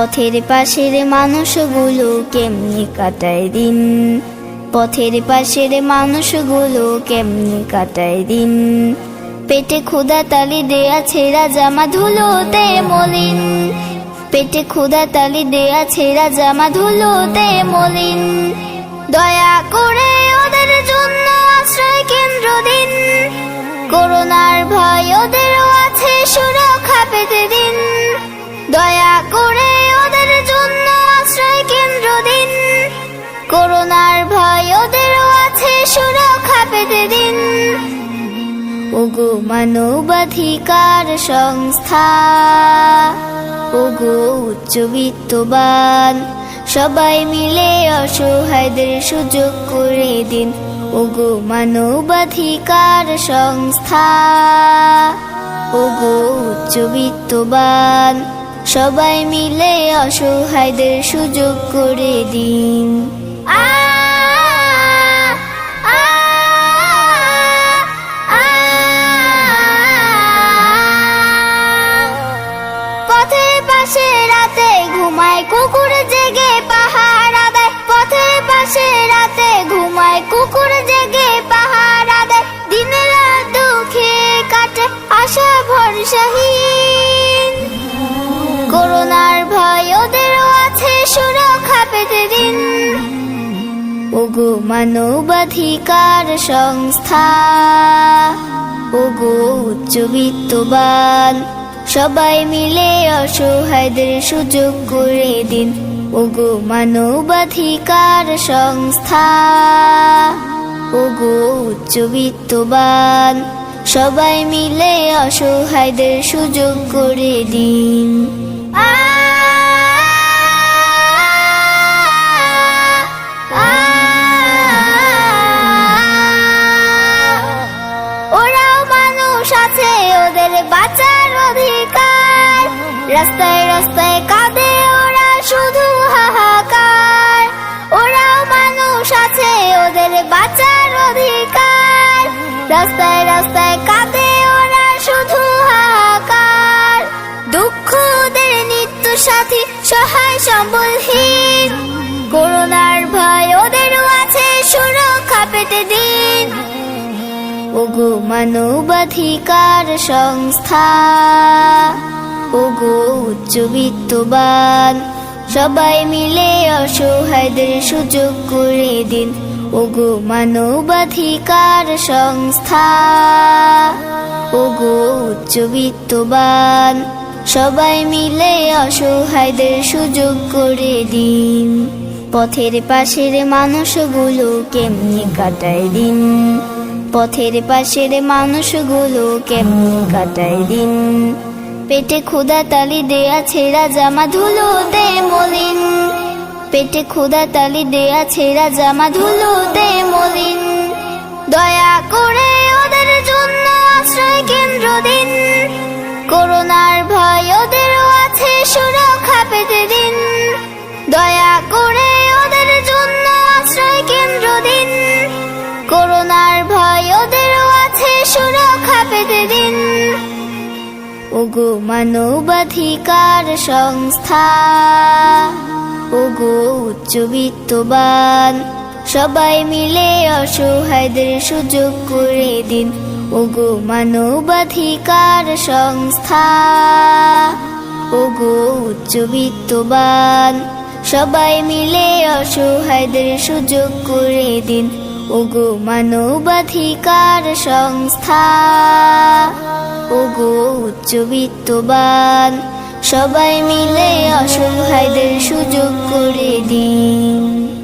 পথের পাশের মানুষগুলো কেমনি কাটায় দিন? পথের পাশের মানুষগুলো কেমনি কাটায় দিন? পেটে ক্ষুদা তালি দেয়া ছেঁড়া জামা ধুলোতে মলিন। পেটে ক্ষুদা তালি দেয়া ছেঁড়া জামা ধুলোতে মলিন। দয়া করে ওদের জন্য আশ্রয় কেন্দ্র দিন। করোনার ভয় ওদেরও ওগো মানবাধিকার সংস্থা, ওগো উচ্চবিত্তবান সবাই মিলে অসহায়দের সুযোগ করে দিন। ওগো মানবাধিকার সংস্থা, ওগো উচ্চবিত্তবান সবাই মিলে অসহায়দের সুযোগ করে দিন। আ ওগো মানবাধিকার সংস্থা। ও ওগো উচ্চবিত্তবান সবাই মিলে অসহায়দের সুযোগ করে দিন। ওগো মানবাধিকার সংস্থা। ও ওগো উচ্চবিত্তবান সবাই মিলে অসহায়দের সুযোগ করে দিন। রাস্তায় রাস্তায় কাঁদে ওরা শুধু হাহাকার। ওরাও মানুষ আছে, ওদের বাঁচার অধিকার। রাস্তায় রাস্তায় কাঁদে ওরা শুধু হাহাকার। দুঃখ ওদের নিত্য সাথী, সহায় সম্বলহীন। করোনার ভয় ওদেরও আছে, সুরক্ষা পেতে দিন। ওগো মানবাধিকার সংস্থা। ওগো উচ্চবিত্তবান সবাই মিলে অসহায়দের সুযোগ করে দিন। ওগো মানবাধিকার সংস্থা। ওগো উচ্চবিত্তবান সবাই মিলে অসহায়দের সুযোগ করে দিন। পথের পাশের মানুষগুলো কেমনি কাটায় দিন। পথের পাশের মানুষগুলো কেমনি কাটায় দিন। পেটে ক্ষুদা তালি দেয়া ছেঁড়া জামা ধুলো দে মলিন। পেটে ক্ষুদা তালি দেয়া ছেঁড়া জামা ধুলো দে মলিন। দয়া করে ওগো মানবাধিকার সংস্থা, ওগো উচ্চবিত্তবান সবাই মিলে অসহায়দের সুযোগ করে দিন। ওগো মানবাধিকার সংস্থা, ওগো উচ্চবিত্তবান সবাই মিলে অসহায়দের সুযোগ করে দিন। ওগো মানবাধিকার সংস্থা ওগো উচ্চবিত্তবান সবাই মিলে অসহায়দের সুযোগ করে দিন।